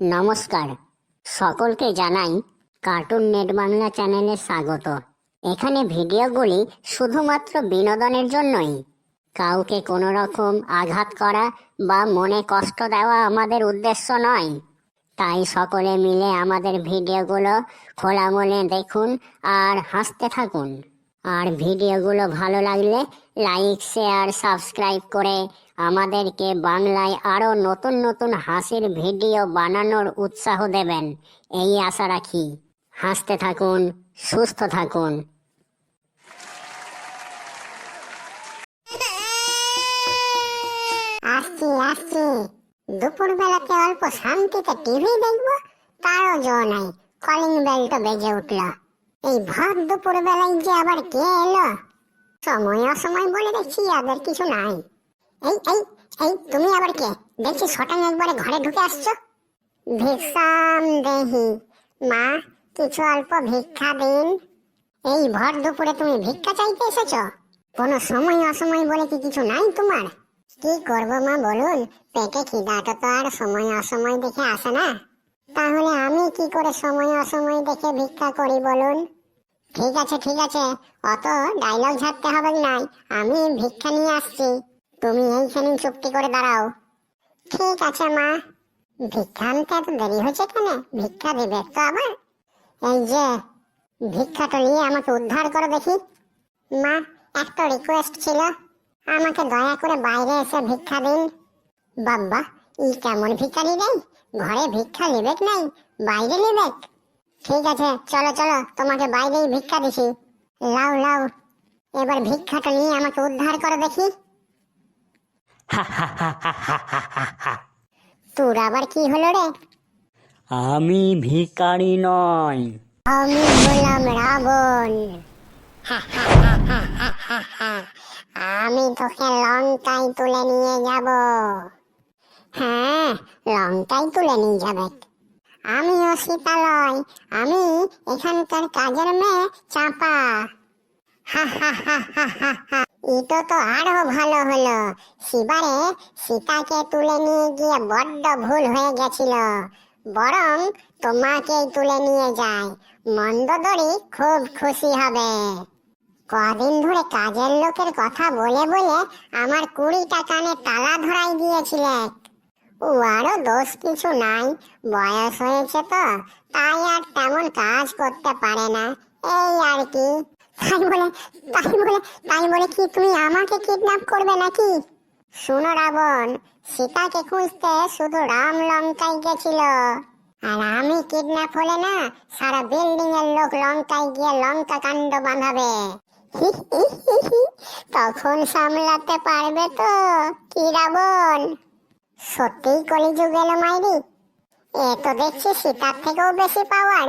নমস্কার। সকলকে জানাই কার্টুন নেট বাংলা চ্যানেলে স্বাগত। এখানে ভিডিওগুলি শুধুমাত্র বিনোদনের জন্যই। কাউকে কোনো রকম আঘাত করা বা মনে কষ্ট দেওয়া আমাদের উদ্দেশ্য নয়। তাই সকলে মিলে আমাদের ভিডিওগুলো খোলা মনে দেখুন আর হাসতে থাকুন। আর ভিডিওগুলো ভালো লাগলে লাইক শেয়ার সাবস্ক্রাইব করে আমাদেরকে বাংলায় আরও নতুন নতুন হাসির ভিডিও বানানোর উৎসাহ দেবেন। এই আশা রাখি। হাসতে থাকুন, সুস্থ থাকুন। আসছি আসছি। দুপুর বেলাতে অল্প শান্তিতে টিভি দেখব, তারও জো নাই। কলিং বেলটা বেজে উঠল। এই ভর দুপুর বেলায় যে আবার কে এলো? সময় অসময় বলে দেখছি আদের কিছু নাই। এই এই এই, তুমি আবার কে? দেখছি শটাং একবারে ঘরে ঢুকে আসছো। ভিক্ষাম দেহি। মা, কিছু অল্প ভিক্ষা দিন। এই ভর দুপুরে তুমি ভিক্ষা চাইতে এসেছ? কোনো সময় অসময় বলে কি কিছু নাই তোমার? কি করব মা বলুন? পেটে খিদাটা তো আর সময় অসময় দেখে আসে না। তাহলে আমি কি করে সময় অসময় দেখে ভিক্ষা করি বলুন? ঠিক আছে ঠিক আছে। অত ডায়লগ ঝাড়তে হবে নাই। আমি ভিক্ষা নিয়ে আসছি। তুমি এইখানে চুপটি করে দাঁড়াও। ঠিক আছে, মা। ভিক্ষা আনতে এত দেরি হচ্ছে কেন? ভিক্ষা দেবে তো আবার। এই যে, ভিক্ষাটা নিয়ে আমাকে উদ্ধার করে দেখি। মা, একটা রিকোয়েস্ট ছিল। আমাকে দয়া করে বাইরে এসে ভিক্ষা দিন। বাবা, ই কেমন ভিক্ষারি রে ঘরে ভিক্ষা লিবেক নাই? বাইরে লিবেক ঠিক আছে চলো চলো তোমাকে বাইরেই ভিক্ষা দিছি লাও লাও এবার ভিক্ষাটা নিয়ে আমাকে উদ্ধার করে দেখি তোর আবার কি হলো রে আমি ভিকারি নয় আমি হলাম রাবণ আমি তোকে লঙ্কায় তুলে নিয়ে যাব হ্যাঁ লঙ্কায় তুলে নিয়ে যাবে আমিও সীতালয় আমি এখানকার কাজের মেয়ে চাপা। হা হা হা এটা তো আরও ভালো হলো। শিবারে সীতাকে তুলে নিয়ে গিয়ে বড্ড ভুল হয়ে গেছিল। বরং তোমাকেই তুলে নিয়ে যায়। মন্দদরি খুব খুশি হবে। কদিন ধরে কাজের লোকের কথা বলে বলে আমার কুড়িটা কানে তালা ধরাই দিয়েছিলে। ও আরও দোষ কিছু নাই। বয়স হয়েছে তো, তাই আর তেমন কাজ করতে পারে না। এই আর কি। তাই বলে তাই বলে তাই বলে কি তুমি আমাকে কিডন্যাপ করবে নাকি? শুনো রাবণ, সীতাকে খুঁজতে শুধু রাম লঙ্কায় গেছিল। আর আমি কিডন্যাপ হলে না, সারা বিল্ডিং এর লোক লঙ্কায় গিয়ে লঙ্কা কাণ্ড বাঁধাবে। তখন সামলাতে পারবে তো, কি রাবণ? সত্যিই কলিযুগ এলো মাইরি। এ তো দেখছি সীতার থেকেও বেশি পাওয়ার